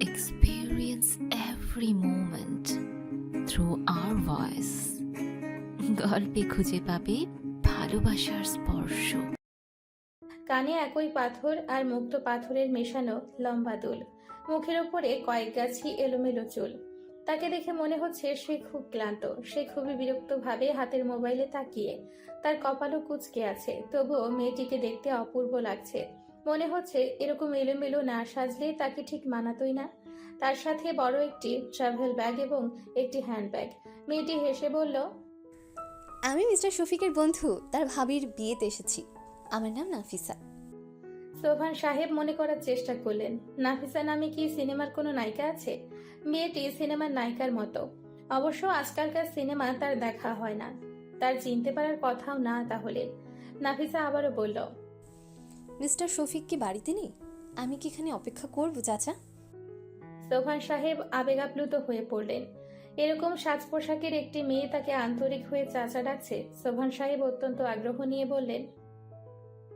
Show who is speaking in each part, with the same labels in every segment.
Speaker 1: experience every moment through our voice. গল্পে খুঁজে পাবে ভালোবাসার স্পর্শ।
Speaker 2: কানে একই পাথর আর মুক্ত পাথরের মেশানো লম্বা দুল। মুখের ওপরে কয়েক গাছি এলোমেলো চুল। তাকে দেখে মনে হচ্ছে সে খুব ক্লান্ত, সে খুবই বিরক্তভাবে হাতের মোবাইলে তাকিয়ে। তার কপালও কুচকে আছে, তবুও মেয়েটিকে দেখতে অপূর্ব লাগছে। মনে হচ্ছে এরকম এলোমেলো না সাজলে তাকে ঠিক মানাতই না। তার সাথে বড় একটি ট্রাভেল ব্যাগ এবং একটি হ্যান্ডব্যাগ মেয়েটি হেসে বলল
Speaker 3: আমি মিস্টার শফিকের বন্ধু তার ভাবির বিয়েতে এসেছি। আমার নাম নাফিসা।
Speaker 2: সোভান সাহেব মনে করার চেষ্টা করলেন নাফিসা নামে কি সিনেমার কোনো নায়িকা আছে? মেয়েটি সিনেমার নায়িকার মতো। অবশ্য আজকালকার সিনেমা তার দেখা হয় না। তার চিনতে পারার কথাও না তাহলে। নাফিসা আবারও বলল
Speaker 3: মিস্টার শফিক কি বাড়িতে নেই? আমি কি এখানে অপেক্ষা করব চাচা?
Speaker 2: সোভান সাহেব আবেগাপ্লুত হয়ে পড়লেন। এরকম সাজ পোশাকের একটি মেয়ে তাকে আন্তরিক হয়ে চাচা ডাকছে সোভান সাহেব অত্যন্ত আগ্রহ নিয়ে বললেন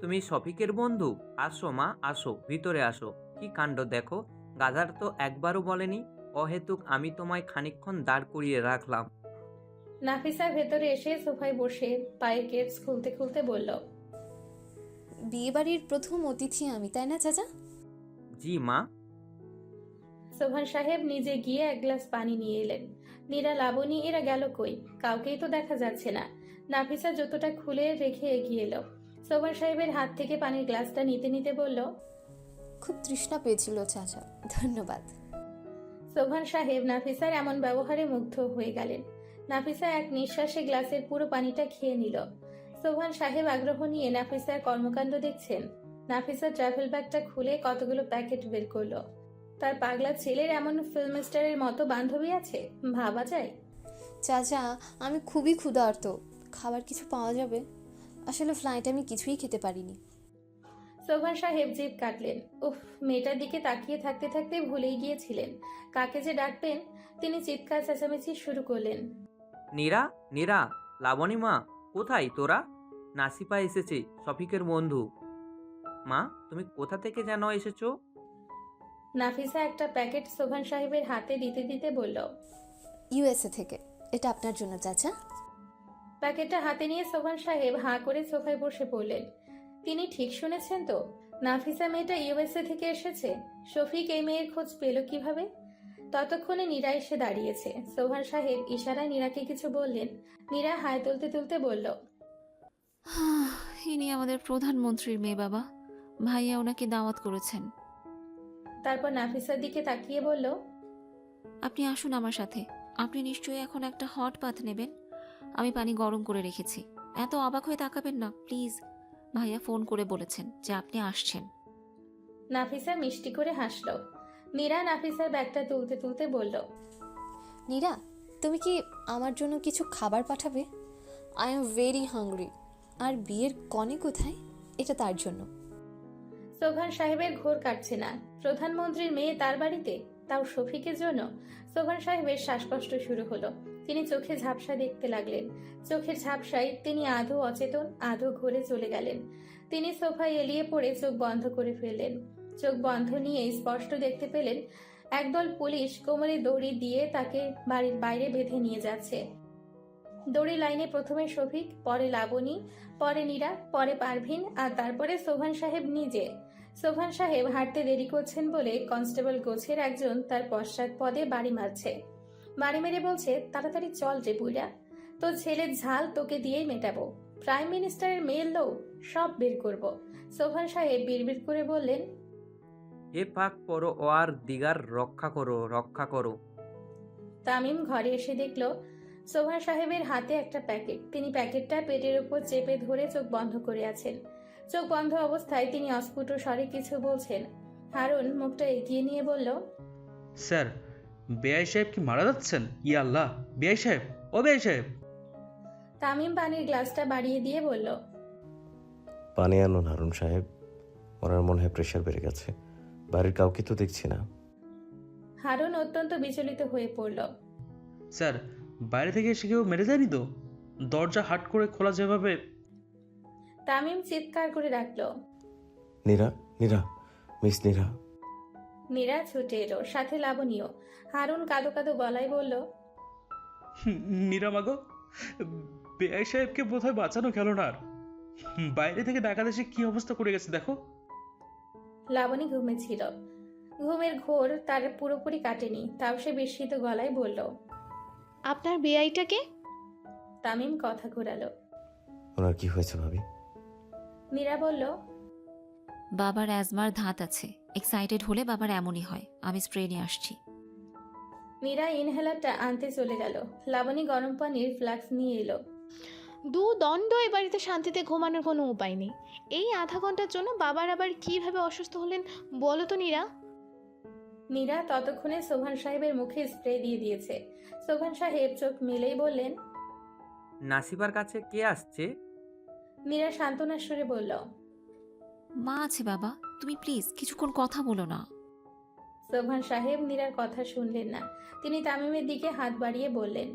Speaker 4: তুমি শফিকের বন্ধু? আসো মা আসো ভিতরে আসো। কি কাণ্ড দেখো? গাধার তো একবারও বলেনি অহেতুক আমি তোমায় খানিকক্ষণ দাঁড় করিয়ে রাখলাম।
Speaker 2: নাফিসা ভেতরে এসে সোফায় বসে পায়ের গেটস খুলতে খুলতে বলল
Speaker 3: বিয়ে বাড়ির প্রথম অতিথি আমি তাই না চাচা?
Speaker 4: জি মা।
Speaker 2: সোভান সাহেব নিজে গিয়ে এক গ্লাস পানি নিয়ে এলেন। নীরা লাবণী এরা গেল কই? কাউকেই তো দেখা যাচ্ছে না। নাফিসা জুতোটা খুলে রেখে এগিয়ে এলো। সোভান সাহেবের হাত থেকে পানির গ্লাসটা নিতে নিতে বলল
Speaker 3: খুব তৃষ্ণা পেয়েছিল চাচা। ধন্যবাদ।
Speaker 2: সোভান সাহেব নাফিসার এমন ব্যবহারে মুগ্ধ হয়ে গেলেন। নাফিসা এক নিঃশ্বাসে গ্লাসের পুরো পানিটা খেয়ে নিল। সোভান সাহেব আগ্রহ নিয়ে নাফিসার কর্মকাণ্ড দেখছেন। নাফিসা ট্রাভেল ব্যাগটা খুলে কতগুলো প্যাকেট বের করল। তার পাগলা ছেলের এমন ফিল্ম স্টারের মতো বান্ধবী আছে? ভাবা যায়।
Speaker 3: চাচা আমি খুবই ক্ষুধার্ত। খাবার কিছু পাওয়া যাবে? আসলে ফ্লাইটে আমি কিছুই খেতে পারিনি।
Speaker 2: সোভান সাহেব জিভ কাটলেন। উফ মেয়েটার দিকে তাকিয়ে থাকতে থাকতে ভুলেই গিয়েছিলেন। কাকে যে ডাকবেন তিনি চিৎকার চেঁচামেচি শুরু করলেন।
Speaker 4: নীরা নীরা লাবণী মা কোথায় তোরা? নাসিপা এসেছে শফিকের বন্ধু। মা তুমি কোথা থেকে যেন এসেছ?
Speaker 2: নাফিসা একটা প্যাকেট সোভান সাহেবের হাতে দিতে দিতে বলল
Speaker 3: ইউএসএ থেকে। এটা আপনার জন্য চাচা।
Speaker 2: প্যাকেটটা হাতে নিয়ে সোভান সাহেব হাঁ করে সোফায় বসে পড়লেন। তিনি ঠিক শুনেছেন তো নাফিসা মেয়েটা ইউএসএ থেকে এসেছে শফিক এই মেয়ের খোঁজ পেল কীভাবে? ততক্ষণে নীরা এসে দাঁড়িয়েছে। সোভান সাহেব ইশারায় নীরাকে কিছু বললেন। নীরা হায় তুলতে তুলতে বলল
Speaker 1: ইনি আমাদের প্রধানমন্ত্রীর মেয়ে বাবা। ভাইয়া ওনাকে দাওয়াত করেছেন।
Speaker 2: তারপর নাফিসার দিকে তাকিয়ে বলল
Speaker 1: আপনি আসুন আমার সাথে। আপনি নিশ্চয়ই এখন একটা হট পাথ নেবেন। আমি পানি গরম করে রেখেছি। এত অবাক হয়ে তাকাবেন না প্লিজ। ভাইয়া ফোন করে বলেছেন যে আপনি আসছেন।
Speaker 2: নাফিসা মিষ্টি করে হাসলো। নীরা নাফিসার ব্যাগটা তুলতে তুলতে বলল
Speaker 3: নীরা তুমি কি আমার জন্য কিছু খাবার পাঠাবে? আই এম ভেরি হাংরি আর বিয়ের কনে কোথায়? এটা তার জন্য।
Speaker 2: সোভান সাহেবের ঘোর কাটছে না। প্রধানমন্ত্রীর মেয়ে তার বাড়িতে? তাও শফিকের জন্য? সোভান সাহেবের শ্বাসকষ্ট শুরু হলো। তিনি চোখে ঝাপসা দেখতে লাগলেন। চোখের ঝাপসায় তিনি আধো অচেতন আধো ঘুরে চলে গেলেন। তিনি সোফায় এলিয়ে পড়ে চোখ বন্ধ করে ফেললেন। চোখ বন্ধ নিয়ে স্পষ্ট দেখতে পেলেন, একদল পুলিশ কোমরে দড়ি দিয়ে তাকে বাড়ির বাইরে বেঁধে নিয়ে যাচ্ছে। দড়ি লাইনে প্রথমে শফিক, পরে লাবণী পরে নীরা পরে পারভিন আর তারপরে সোভান সাহেব নিজে। সোভান সাহেব হাঁটতে দেরি করছেন বলে কনস্টেবল গোছের একজন তার পশ্চাৎ পদে বাড়ি মারছে। বাড়ি মেরে বলছে তাড়াতাড়ি চল রে বুইরা তোর ছেলের ঝাল তোকে দিয়েই মেটাবো। প্রাইম মিনিস্টারের মেয়ের লোক সব বের করব। সোভান সাহেব বিড়বিড় করে বললেন
Speaker 4: হে পাক পরো ও আর দিগার রক্ষা করো রক্ষা করো।
Speaker 2: তামিম ঘরে এসে দেখল সোভান সাহেবের হাতে একটা প্যাকেট। তিনি প্যাকেটটা পেটের উপর চেপে ধরে চোখ বন্ধ করে আছেন। চোখ বন্ধ অবস্থায় তিনি অস্ফুট স্বরে কিছু বলছেন। হারুন মুখটা এগিয়ে নিয়ে বলল
Speaker 5: স্যার বেআই সাহেব কি মারা যাচ্ছেন? ইয়া আল্লাহ বেআই সাহেব ও বেআই সাহেব!
Speaker 2: তামিম পানির গ্লাসটা বাড়িয়ে দিয়ে বলল
Speaker 6: পানি আনুন হারুন সাহেব ওনার মনে হয় প্রেশার বেড়ে গেছে। বাড়ির কাউকে তো দেখছি না।
Speaker 2: হারুন অত্যন্ত বিচলিত হয়ে পড়ল।
Speaker 5: স্যার বাইরে থেকে এসে কেউ মেরে যায়নি তো? দরজা হাট করে খোলা যেভাবে।
Speaker 2: তামিম চিৎকার করে ডাকলো।
Speaker 6: নীরা নীরা মিস নীরা।
Speaker 2: নীরা ছুটে এলো সাথে লাবণীয় হারুন কাদো কাদো গলায় বলল
Speaker 5: নিরামাগো বেআই সাহেবকে বোধহয় বাঁচানো গেল না আর বাইরে থেকে ডাকাত এসে কি অবস্থা করে গেছে দেখো।
Speaker 2: লাবণী ঘুমেছিল ঘুমের ঘোর তার পুরোপুরি কাটেনি তাও সে বিস্মিত গলায় বলল
Speaker 3: আপনার বেআইটাকে?
Speaker 2: তামিম কথা ঘোরালো।
Speaker 6: ওনার কি হয়েছে ভাবি?
Speaker 2: মীরা বলল
Speaker 1: বাবার অ্যাজমার ধাত আছে। এক্সাইটেড হলে বাবার এমনই হয়। আমি স্প্রে নিয়ে আসছি।
Speaker 2: মীরা ইনহেলারটা আনতে চলে গেল। লাবণী গরম পানির ফ্লাক্স নিয়ে এলো।
Speaker 7: দু দণ্ড এ বাড়িতে শান্তিতে ঘুমানোর কোনো উপায় নেই। এই আধা ঘণ্টার জন্য বাবার আবার কীভাবে অসুস্থ হলেন বলো তো নীরা?
Speaker 2: নীরা ততক্ষণে সোভান সাহেবের মুখে স্প্রে দিয়ে দিয়েছে। সোভান সাহেব চোখ মিলেই বললেন
Speaker 4: নাসিবার কাছে কে আসছে?
Speaker 2: মীরা সান্ত্বনার সুরে বলল
Speaker 1: মা আছে বাবা তুমি প্লিজ কিছুক্ষণ কথা বলো না।
Speaker 2: সোভান সাহেব নীরার কথা শুনলেন না। তিনি তামিমের দিকে হাত বাড়িয়ে বললেন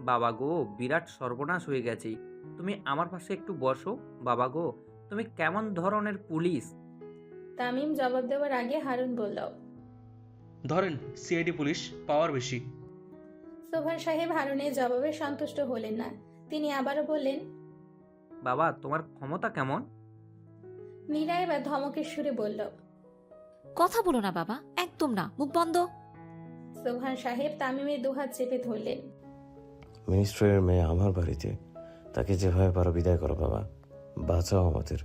Speaker 4: বাবা গো বিরাট সর্বনাশ হয়ে গেছে। তুমি আমার পাশে একটু বসো। বাবা গো তুমি কেমন ধরনের পুলিশ?
Speaker 2: তামিম জবাব দেওয়ার আগে হারুন বলল
Speaker 5: ধরেন সিআইডি পুলিশ পাওয়ার বেশি।
Speaker 2: সোভান সাহেব হারুনের জবাবে সন্তুষ্ট হলেন না। তিনি আবারও বললেন
Speaker 4: বাবা তোমার ক্ষমতা কেমন?
Speaker 2: নীরা এবার ধমকের সুরে বলল
Speaker 1: কথা বলো না বাবা একদম না মুখ বন্ধ।
Speaker 2: সোভান সাহেব তামিমের দুহাত চেপে ধরলেন
Speaker 6: মিনিস্ট্রের মেয়ে আমার বাড়িতে তাকে যেভাবে পারো বিদায় করো বাবা। বাঁচাও আমাদের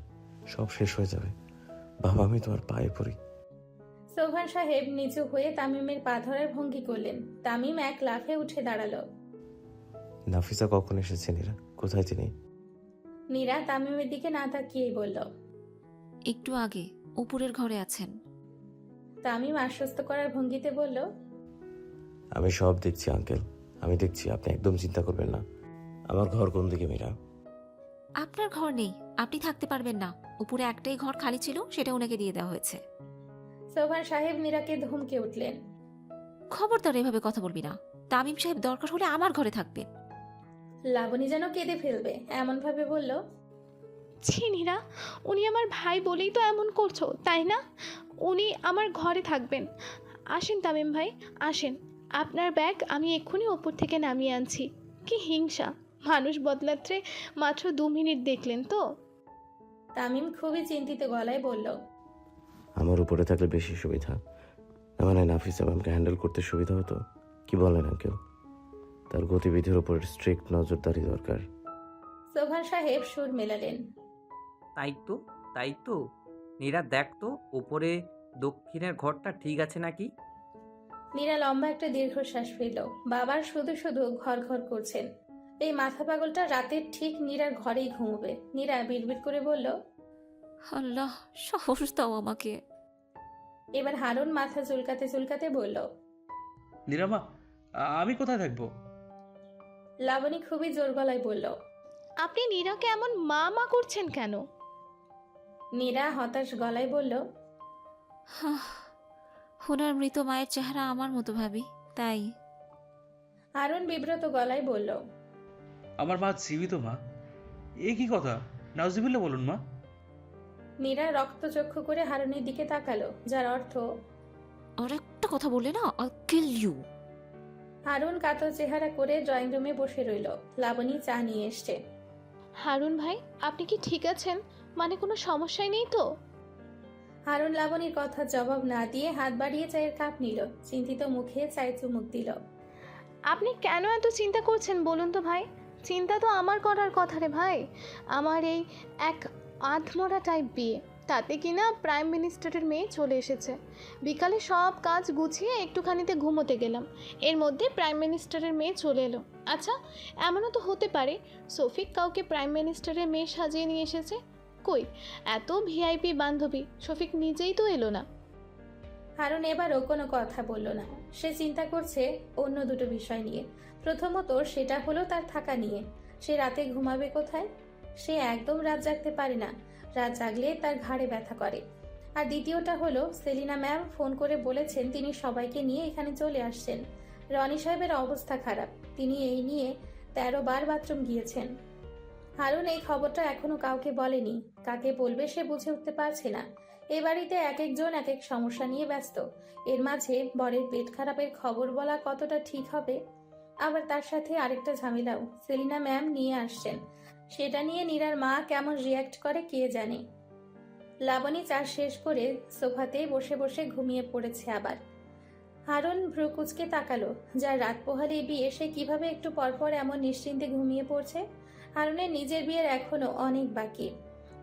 Speaker 6: সব শেষ হয়ে যাবে। বাবা আমি তোমার পায়ে পড়ি।
Speaker 2: সোভান সাহেব নিচু হয়ে তামিমের পা ধরার ভঙ্গি করলেন। তামিম এক লাফে উঠে দাঁড়াল।
Speaker 6: নাফিসা কখন এসেছে নিরা? কোথায় তিনি?
Speaker 2: নীরা তামিমের দিকে না তাকিয়েই বলল
Speaker 1: একটু আগে উপরের ঘরে আছেন।
Speaker 2: তামিম আশ্বস্ত করার ভঙ্গিতে বলল
Speaker 6: আমি সব দেখছি আঙ্কেল। আমি দেখছি আপনি একদম চিন্তা করবেন না। আমার ঘর কোন দিকে মীরা
Speaker 1: আপনার ঘর নেই আপনি থাকতে পারবেন না। উপরে একটাই ঘর খালি ছিল সেটা ওনাকে দিয়ে দেওয়া হয়েছে।
Speaker 2: সোভান সাহেব নীরাকে ধমকে উঠলেন।
Speaker 1: খবরদার এভাবে কথা বলবি না। তামিম সাহেব দরকার হলে আমার ঘরে থাকবেন
Speaker 2: লাবণী যেন কেঁদে ফেলবে এমন ভাবে বলল
Speaker 7: ছি নীরা উনি আমার ভাই বলেই তো এমন করছ তাই না? উনি আমার ঘরে থাকবেন। আসেন তামিম ভাই আসেন। আপনার ব্যাগ আমি এক্ষুনি ওপর থেকে নামিয়ে আনছি। কি হিংসা মানুষ বদলাত্রে মাত্র দু মিনিট দেখলেন তো?
Speaker 2: তামিম খুবই চিন্তিত গলায় বলল
Speaker 6: আমার উপরে থাকলে বেশি সুবিধা। না মানে নাফিসা ম্যামকে হ্যান্ডেল করতে সুবিধা হতো? কি বলেন আঙ্কেল? তার গতিবিধির উপর স্ট্রিক্ট নজরদারি দরকার।
Speaker 2: সোভান সাহেব সুর মেলালেন।
Speaker 4: তাই তো তাই তো। নীরা দেখ তো উপরে দক্ষিণের ঘরটা ঠিক আছে নাকি?
Speaker 2: নীরা লম্বা একটা দীর্ঘশ্বাস ফেলল। বাবার শুধু শুধু ঘর ঘর করছেন। এই মাথা পাগলটা রাতে ঠিক নীরার ঘরেই ঘুমবে। নীরা বিড়বিড় করে বলল
Speaker 1: আল্লাহ সাহস দাও আমাকে।
Speaker 2: এবার হারুন মাথা চুলকাতে চুলকাতে বলল
Speaker 5: নিরামা আমি কোথায় থাকব?
Speaker 2: লাবণী খুবই জোর গলায় বলল
Speaker 7: আপনি নীরাকে এমন মা মা করছেন কেন?
Speaker 2: নীরা হতাশ গলায় বলল
Speaker 1: হাহ, ওনার মৃত মায়ের চেহারা আমার মতো ভাবি তাই।
Speaker 2: হারুন বিব্রত গলায় বলল
Speaker 5: আমার মা জীবিত মা। এ কি কথা? নাউজিবিল্লা বলুন মা।
Speaker 2: নীরা রক্তচক্ষু করে হারুনের দিকে তাকালো যার অর্থ
Speaker 1: আর একটা কথা বললে না আই কিল ইউ
Speaker 2: হারুন কাতর চেহারা করে ড্রয়িং রুমে বসে রইল লাবণী চা নিয়ে এসছে।
Speaker 7: হারুন ভাই আপনি কি ঠিক আছেন? মানে কোনো সমস্যাই নেই তো?
Speaker 2: হারুন লাবণীর কথা জবাব না দিয়ে হাত বাড়িয়ে চায়ের কাপ নিল চিন্তিত মুখে চায় চুমুক দিল।
Speaker 7: আপনি কেন এত চিন্তা করছেন বলুন তো ভাই? চিন্তা তো আমার করার কথা রে ভাই। আমার এই এক আধমরা টাইপ বিয়ে তাতে কিনা প্রাইম মিনিস্টারের মেয়ে চলে এসেছে। বিকালে সব কাজ গুছিয়ে একটুখানিতে ঘুমোতে গেলাম। এর মধ্যে প্রাইম মিনিস্টারের মেয়ে চলে এলো। আচ্ছা এমনও তো হতে পারে। সফিক কাউকে প্রাইম মিনিস্টারের মেয়ে সাজিয়ে নিয়ে এসেছে? কই, এত ভিআইপি বান্ধবী শফিক নিজেই তো এলো না।
Speaker 2: হারুন এবারও কোনো কথা বলল না। সে চিন্তা করছে অন্য দুটো বিষয় নিয়ে। প্রথমত সেটা হলো তার থাকা নিয়ে। সে রাতে ঘুমাবে কোথায়? সে একদম রাত জাগতে পারে না। রাত জাগলে তার ঘাড়ে ব্যথা করে। আর দ্বিতীয়টা হলো, সেলিনা ম্যাম ফোন করে বলেছেন তিনি সবাইকে নিয়ে এখানে চলে আসছেন। রনি সাহেবের অবস্থা খারাপ। তিনি এই নিয়ে তেরো বার বাথরুম গিয়েছেন। হারুন এই খবরটা এখনও কাউকে বলেনি। কাকে বলবে সে বুঝে উঠতে পারছে না। এ বাড়িতে এক একজন এক এক সমস্যা নিয়ে ব্যস্ত। এর মাঝে বরের পেট খারাপের খবর বলা কতটা ঠিক হবে? আবার তার সাথে আরেকটা ঝামেলাও। সেলিনা ম্যাম নিয়ে আসছেন। সেটা নিয়ে নীরার মা কেমন রিয়াক্ট করে কে জানে। লাবণী চা শেষ করে সোফাতে বসে বসে ঘুমিয়ে পড়েছে আবার। হারুন ভ্রুকুচকে তাকালো, যার রাত পোহালে বিয়ে, সে কীভাবে একটু পরপর এমন নিশ্চিন্তে ঘুমিয়ে পড়ছে? হারুনের নিজের বিয়ের এখনও অনেক বাকি।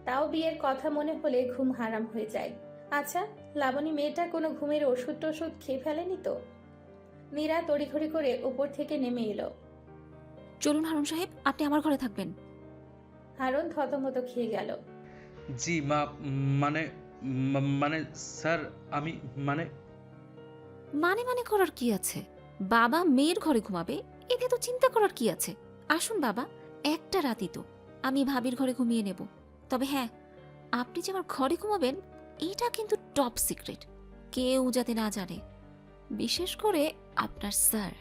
Speaker 2: তাও বিয়ের কথা মনে হলে ঘুম হারাম হয়ে যায়। আচ্ছা লাবণী মেয়েটা কোনো ঘুমের ওষুধ টষুধ খেয়ে ফেলেনি তো? মীরা তড়িঘড়ি করে উপর থেকে নেমে এলো।
Speaker 1: চলুন হারুন সাহেব, আপনি আমার ঘরে থাকবেন।
Speaker 2: হারুন থতমত খেয়ে গেল।
Speaker 5: জি মা মানে মানে স্যার আমি মানে।
Speaker 1: মানে মানে করার কি আছে? বাবা মেয়ের ঘরে ঘুমাবে এতে তো চিন্তা করার কি আছে? আসুন বাবা একটা রাতই তো আমি ভাবির ঘরে ঘুমিয়ে নেব। তবে হ্যাঁ আপনি যে আমার ঘরে ঘুমাবেন এটা কিন্তু টপ সিক্রেট কেউ যাতে না জানে। বিশেষ করে আপনার স্যার।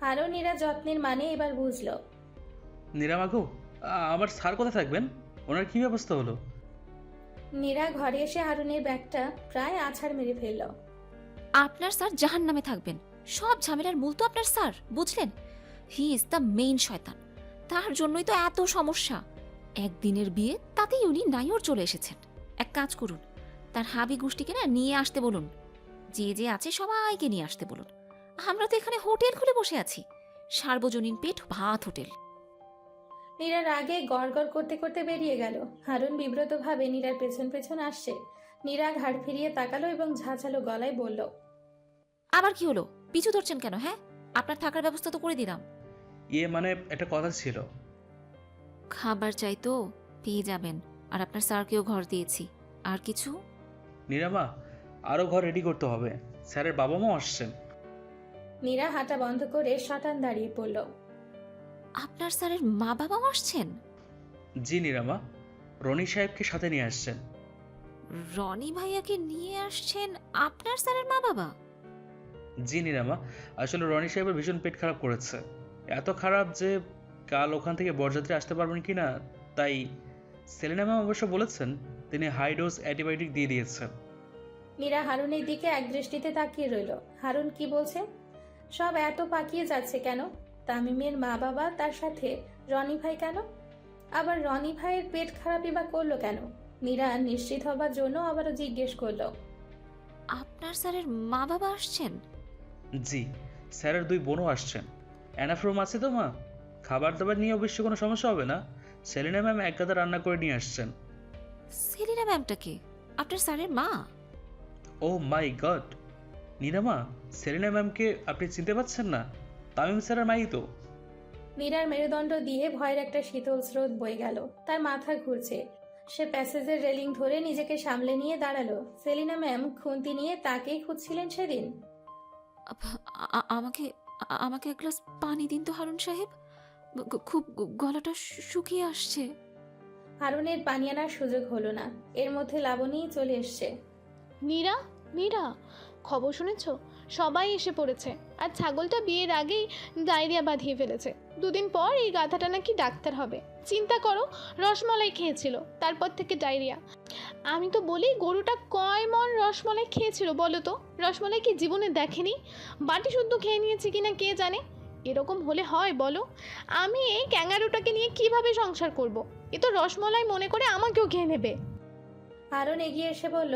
Speaker 2: হারুন এরা যত্নের মানে এবার বুঝলো।
Speaker 5: নিরামাগো আমার স্যার কোথায় থাকবেন? ওনার কি ব্যবস্থা হলো?
Speaker 2: নীরা ঘরে এসে হারুনের ব্যাগটা প্রায় আছাড় মেরে ফেলল।
Speaker 1: আপনার স্যার জাহান নামে থাকবেন। সব ঝামেলার মূল তো আপনার স্যার বুঝলেন? হি ইজ দ্য মেইন শয়তান। তার জন্যই তো এত সমস্যা। একদিনের বিয়ে তাতেই উনি নাইওর চলে এসেছেন। এক কাজ করুন তার হাবি গোষ্ঠীকে না নিয়ে আসতে বলুন। যে যে আছে সবাইকে নিয়ে আসতে বলুন। আমরা তো এখানে হোটেল খুলে বসে আছি। সার্বজনীন পেট ভাত হোটেল।
Speaker 2: নীরার আগে গড় করতে করতে বেরিয়ে গেল। হারুন বিব্রতভাবে নীরার পেছন পেছন আসছে। নীরা ঘাড় ফিরিয়ে তাকালো এবং ঝাঁঝালো গলায় বলল
Speaker 1: আবার কি হলো? পিছু ধরছেন কেন হ্যাঁ? আপনার থাকার ব্যবস্থা তো করে দিলাম।
Speaker 5: ইয়ে মানে একটা কথা ছিল।
Speaker 1: খাবার চাই তো পেয়ে যাবেন। আর আপনার স্যারকেও ঘর দিয়েছি। আর কিছু?
Speaker 5: নিরামা আরও ঘর রেডি করতে হবে। স্যারের বাবা মাও আসছেন।
Speaker 2: নীরা হাঁটা বন্ধ করে শটান দাঁড়িয়ে পড়ল।
Speaker 1: আপনার স্যারের মা বাবাও আসছেন?
Speaker 5: জি নিরামা। রনি সাহেবকে সাথে নিয়ে আসছেন।
Speaker 1: রনি ভাইয়াকে নিয়ে আসছেন আপনার স্যারের মা বাবা
Speaker 5: জি নিরামা। আসলে রনি সাহেবের ভীষণ পেট খারাপ করেছে। এত খারাপ যে কাল ওখান থেকে বরযাত্রী আসতে পারবেন কি না তাই সেলিনা ম্যাম অবশ্য বলেছেন তিনি হাই ডোজ অ্যান্টিবায়োটিক দিয়ে দিয়েছেন।
Speaker 2: নীরা হারুনের দিকে এক দৃষ্টিতে তাকিয়ে রইল। হারুন কি বলছে? সব এত পাকিয়ে যাচ্ছে কেন? তামিমের মা বাবা তার সাথে রনি ভাই কেন? আবার রনি ভাইয়ের পেট খারাপই বা করল কেন? মীরা নিশ্চিত হবার জন্য আবারও জিজ্ঞেস করল।
Speaker 1: আপনার স্যারের মা বাবা আসছেন?
Speaker 5: জি স্যারের দুই বোনও আসছেন। অ্যানাফ্রোম আছে তো মা? খাবার দাবার নিয়ে অবশ্য কোনো সমস্যা হবে না? সেলিনা ম্যাম এক গাদা রান্না করে নিয়ে আসছেন।
Speaker 1: সেলিনা ম্যামটাকে আপনার স্যারের মা?
Speaker 5: ও মাই গড! নিরামা সেলিনা ম্যামকে আপনি চিনতে পারছেন না? তামিম স্যারের মাই তো।
Speaker 2: মীরার মেরুদণ্ড দিয়ে ভয়ের একটা শীতল স্রোত বয়ে গেল। তার মাথা ঘুরছে। সে প্যাসেজের রেলিং ধরে নিজেকে সামলে নিয়ে দাঁড়াল। সেলিনা ম্যাম খুন্তি নিয়ে তাকেই খুঁজছিলেন সেদিন।
Speaker 1: আ- আমাকে আ- আমাকে এক গ্লাস পানি দিন তো হারুন সাহেব। গ- খুব গলাটা শু- শুকিয়ে আসছে।
Speaker 2: হারুনের পানি আনার সুযোগ হলো না। এর মধ্যে লাবণী চলে এসছে।
Speaker 7: নীরা নীরা খবর শুনেছ? সবাই এসে পড়েছে। আর ছাগলটা বিয়ের আগেই ডায়রিয়া বাঁধিয়ে ফেলেছে। দুদিন পর এই গাধাটা নাকি ডাক্তার হবে। চিন্তা করো রসমলাই খেয়েছিল তারপর থেকে ডায়রিয়া। আমি তো বলি গরুটা কয় মন রসমলাই খেয়েছিল বলো তো? রসমলাই কি জীবনে দেখেনি? বাটি শুদ্ধ খেয়ে নিয়েছে কিনা কে জানে? এরকম হলে হয় বলো। আমি এই ক্যাঙ্গারুটাকে নিয়ে কীভাবে সংসার করব। এ তো রসমলাই মনে করে আমাকেও খেয়ে নেবে।
Speaker 2: হারুন এগিয়ে এসে বলল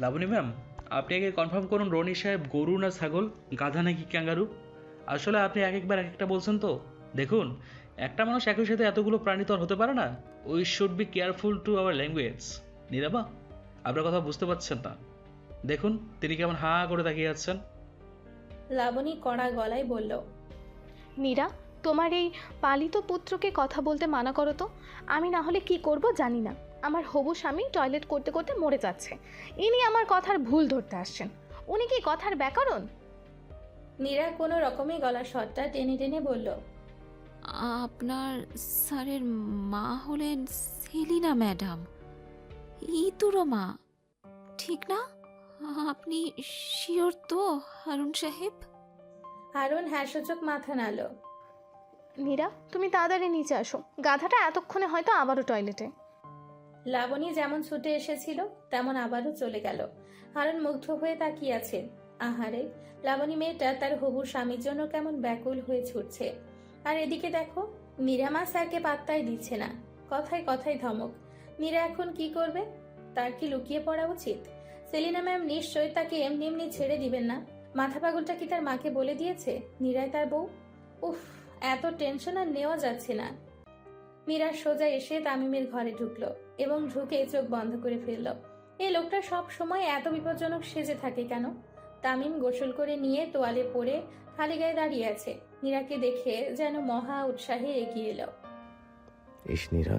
Speaker 5: লাবণী ম্যাম আপনি আগে কনফার্ম করুন রনি সাহেব গরু না ছাগল? গাধা নাকি ক্যাঙ্গারু আসলে আপনি এক একবার এক একটা বলছেন তো। দেখুন একটা মানুষ একই সাথে এতগুলো প্রাণী তো আর হতে পারে না। We should be careful to our language নিরাবা? আপনার কথা বুঝতে পারছেন না। দেখুন তিনি কেমন হা করে তাকিয়ে আছেন।
Speaker 2: লাবণী কড়া গলায় বলল
Speaker 7: নীরা তোমার এই পালিত পুত্রকে কথা বলতে মানা করো তো। আমি না হলে কি করব জানি না। আমার হবু স্বামী টয়লেট করতে করতে মরে যাচ্ছে। ইনি আমার কথার ভুল ধরতে আসছেন। উনি কি কথার ব্যাকরণ?
Speaker 2: নীরা কোনো রকমে গলার শটটা টেনে টেনে বলল
Speaker 1: আপনার স্যারের মা হলেন সেলিনা ম্যাডাম। ইতুরো মা। ঠিক না? আপনি শিওর তো হারুন সাহেব?
Speaker 2: হারুন হ্যাঁ সূচক মাথা নাড়ল।
Speaker 7: নীরা তুমি তাড়াতাড়ি নিচে আসো। গাধাটা এতক্ষণে হয়তো আবারও টয়লেটে
Speaker 2: লাবণী যেমন ছুটে এসেছিল, তেমন আবারও চলে গেল। হারুন মুগ্ধ হয়ে তাকিয়ে আছে। আহারে, লাবণী মেয়েটা তার হবু স্বামীর জন্য কেমন ব্যাকুল হয়ে ছুটছে। আর এদিকে দেখো মীরামা স্যারকে পাত্তাই দিচ্ছে না। কথায় কথায় ধমক। মীরা এখন কি করবে? তার কি লুকিয়ে পড়া উচিত? সেলিনা ম্যাম নিশ্চয়ই তাকে এমনি এমনি ছেড়ে দিবেন না। মাথা পাগলটা কি তার মাকে বলে দিয়েছে? মীরাই তার বউ? উফ, এত টেনশন আর নেওয়া যাচ্ছে না। মীরা সোজা এসে তামিমের ঘরে ঢুকলো। এবং ঢুকে চোখ বন্ধ করে ফেলল। এই লোকটা সব সময় এত বিপজ্জনক সেজে থাকে কেন? তামিম গোসল করে নিয়ে তোয়ালে পরে খালি গায়ে দাঁড়িয়ে আছে। মীরাকে দেখে যেন মহা উৎসাহে এগিয়ে এলো।
Speaker 6: ইস নীরা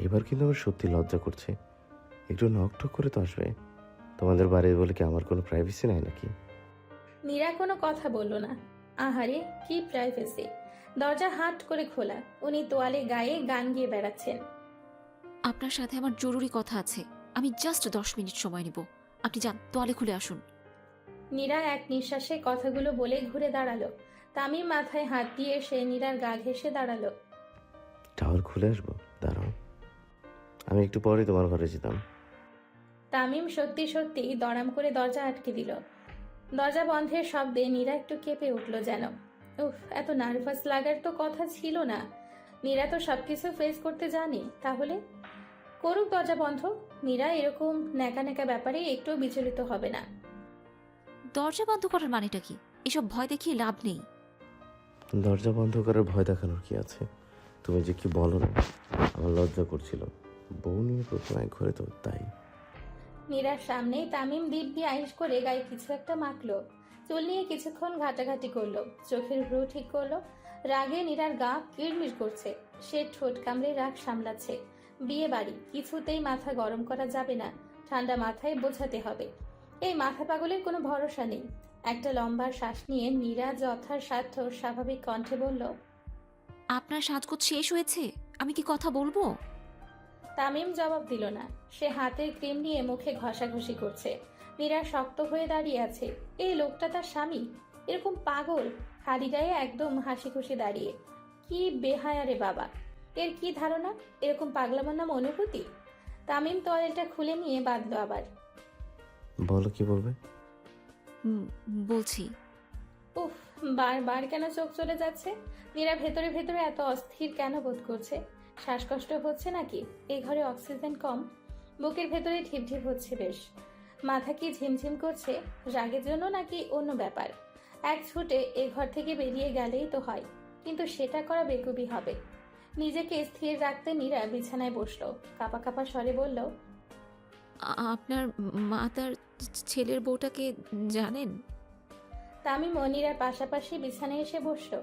Speaker 6: এবার কিন্তু আমার সত্যি লজ্জা করছে। একটু নকটক করে তো আসবে। তোমাদের বাড়ি বলে কি আমার কোনো প্রাইভেসি নাই নাকি?
Speaker 2: মীরা কোনো কথা বলল না। আহারে কি প্রাইভেসি দরজা হাট করে খোলা। উনি তোয়ালে গায়ে গান গিয়ে বেড়াচ্ছেন।
Speaker 1: আপনার সাথে আমার জরুরি কথা আছে। আমি জাস্ট দশ মিনিট সময় নিব। আপনি যান তোয়ালে খুলে আসুন।
Speaker 2: মীরা এক নিঃশ্বাসে কথাগুলো বলে ঘুরে দাঁড়াল। তামিম মাথায় হাত দিয়ে সে নীরার গা ঘেসে দাঁড়াল।
Speaker 6: টাওয়ার খুলে আসব? দাঁড়াও। আমি একটু পরে তোমার ঘরে যেতাম।
Speaker 2: তামিম সত্যি সত্যি দড়াম করে দরজা আটকে দিল। দরজা বন্ধের শব্দে নীরা একটু কেঁপে উঠল যেন। উফ এত নার্ভাস লাগার তো কথা ছিল না। নীরা তো সবকিছু ফেস করতে জানে তাহলে? করুক দরজা বন্ধ। মীরা এরকম ন্যাকা ন্যাকা ব্যাপারে একটু বিচলিত হবে না।
Speaker 1: দরজা বন্ধ করার মানেটা কি? এসব ভয় দেখিয়ে লাভ নেই।
Speaker 6: দরজা বন্ধ করার ভয় দেখানোর কি আছে? তুমি যে কি বলো না আমার লজ্জা করছিল। বউ নিয়ে প্রথম এক ঘরে তো তাই।
Speaker 2: নীরার সামনেই তামিম দিব্যি আইস করে গায়ে কিছু একটা মাখলো। চুল নিয়ে কিছুক্ষণ ঘাটাঘাটি করল। চোখের ভ্রু ঠিক করল। রাগে নীরার গা কিড়মির করছে। সে ঠোঁট কামড়ে রাগ সামলাচ্ছে। বিয়ে বাড়ি কিছুতেই মাথা গরম করা যাবে না ঠান্ডা মাথায় বোঝাতে হবে। এই মাথা পাগলের কোনো ভরসা নেই। একটা লম্বা শ্বাস নিয়ে নীরা যথাসাধ্য স্বাভাবিক কণ্ঠে বলল
Speaker 1: আপনার সাজগোজ শেষ হয়েছে? আমি কি কথা বলব?
Speaker 2: তামিম জবাব দিল না। সে হাতের ক্রিম নিয়ে মুখে ঘষাঘষি করছে। মীরা শক্ত হয়ে দাঁড়িয়ে আছে। এই লোকটা তার স্বামী? এরকম পাগল। খালি গায়ে একদম হাসি খুশি দাঁড়িয়ে। কি বেহায়া রে বাবা। এর কি ধারণা? এরকম পাগলামার নাম অনুভূতি? তামিম তোয়ালেটা খুলে নিয়ে বাঁধলো আবার।
Speaker 6: বলো কি বলবে?
Speaker 1: হুম, বলছি।
Speaker 2: উফ বারবার কেন চোখ চলে যাচ্ছে? মীরা ভেতরে ভেতরে এত অস্থির কেন বোধ করছে? শ্বাসকষ্ট হচ্ছে নাকি? এই ঘরে অক্সিজেন কম? বুকের ভেতরে ঢিপ ঢিপ হচ্ছে বেশ। মাথা কি ঝিমঝিম করছে? রাগের জন্য নাকি অন্য ব্যাপার? এক ছুটে এ ঘর থেকে বেরিয়ে গেলেই তো হয়। কিন্তু সেটা করা বেকুবি হবে। নিজেকে স্থির রাখতে নীরা বিছানায় বসল। কাপা কাপা স্বরে বলল
Speaker 1: আপনার মা তার ছেলের বউটাকে জানেন?
Speaker 2: তামিম মনিরার পাশাপাশি বিছানায় এসে বসল।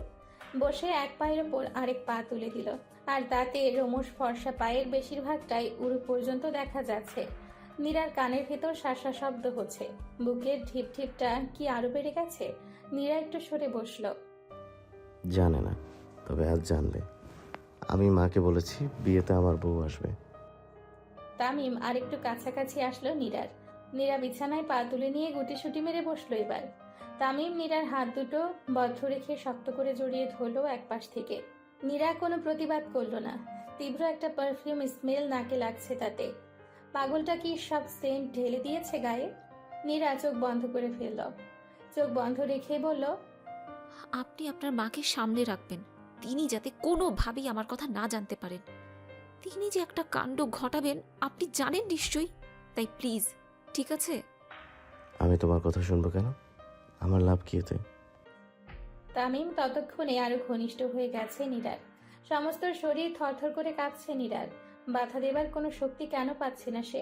Speaker 2: বসে এক পায়ের ওপর আরেক পা তুলে দিল। আর তাতে রোমশ ফর্সা পায়ের বেশিরভাগটাই উড়ু পর্যন্ত দেখা যাচ্ছে। নীরার কানের ভেতর শাসা শব্দ হচ্ছে। বুকের ঢিপ ঢিপটা কি আরও বেড়ে গেছে? নীরা একটু সরে বসল।
Speaker 6: জানে না তবে আজ জানবে। আমি মাকে বলেছি বিয়েতে আমার বউ আসবে।
Speaker 2: তামিম আরেকটু কাছাকাছি আসলো নীরার। নীরা বিছানায় পা তুলে নিয়ে গুটিসুটি মেরে বসল এবার। তামিম নীরার হাত দুটো বদ্ধ রেখে শক্ত করে জড়িয়ে ধরলো এক পাশ থেকে। নীরা কোনো প্রতিবাদ করল না। তীব্র একটা পারফিউম স্মেল নাকে লাগছে তাতে। পাগলটা কি সব সেন্ট ঢেলে দিয়েছে গায়ে? নীরা চোখ বন্ধ করে ফেলল। চোখ বন্ধ রেখে বলল
Speaker 1: আপনি আপনার মাকে সামলে রাখবেন। তিনি যাতে কোনোভাবেই আমার কথা না জানতে পারেন। তিনি যে একটা কাণ্ড ঘটাবেন আপনি জানেন নিশ্চয়ই। তাই প্লিজ ঠিক আছে?
Speaker 6: আমি তোমার কথা শুনব কেন? আমার লাভ কি এতে?
Speaker 2: তামিম ততক্ষণে আরও ঘনিষ্ঠ হয়ে গেছে নীরার সমস্ত শরীর থরথর করে কাঁপছে নীরার বাধা দেবার কোনো শক্তি কেন পাচ্ছে না সে?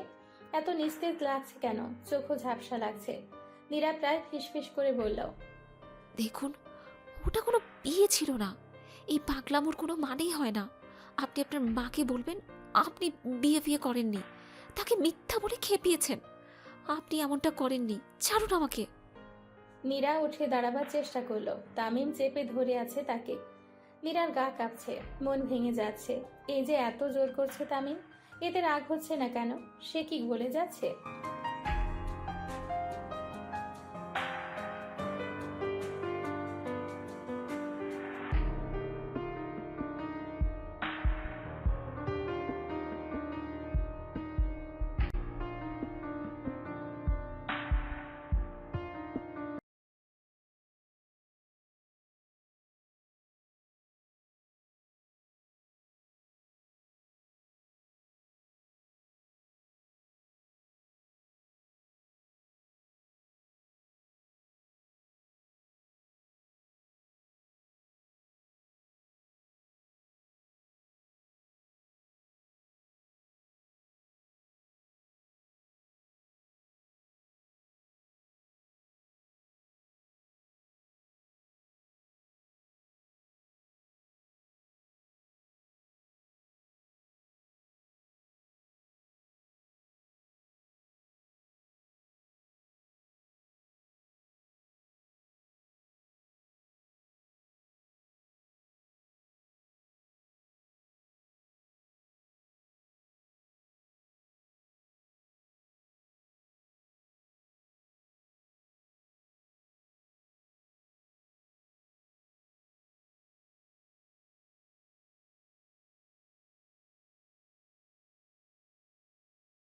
Speaker 2: এত নিস্তেজ লাগছে কেন? চোখও ঝাপসা লাগছে। নীরা প্রায় ফিসফিস করে বলল
Speaker 1: দেখুন ওটা কোনো বিয়ে ছিল না। এই পাগলামোর কোনো মানেই হয় না। আপনি আপনার মাকে বলবেন, আপনি বিয়ে বিয়ে করেননি। তাকে মিথ্যা বলে খেপিয়েছেন। আপনি এমনটা করেননি। ছাড়ুন আমাকে।
Speaker 2: নীরা উঠে দাঁড়াবার চেষ্টা করল। তামিম চেপে ধরে আছে তাকে। মীরার গা কাঁপছে, মন ভেঙে যাচ্ছে। এই যে এত জোর করছে তামিম, এতে রাগ হচ্ছে না কেন? সে কি বলে যাচ্ছে?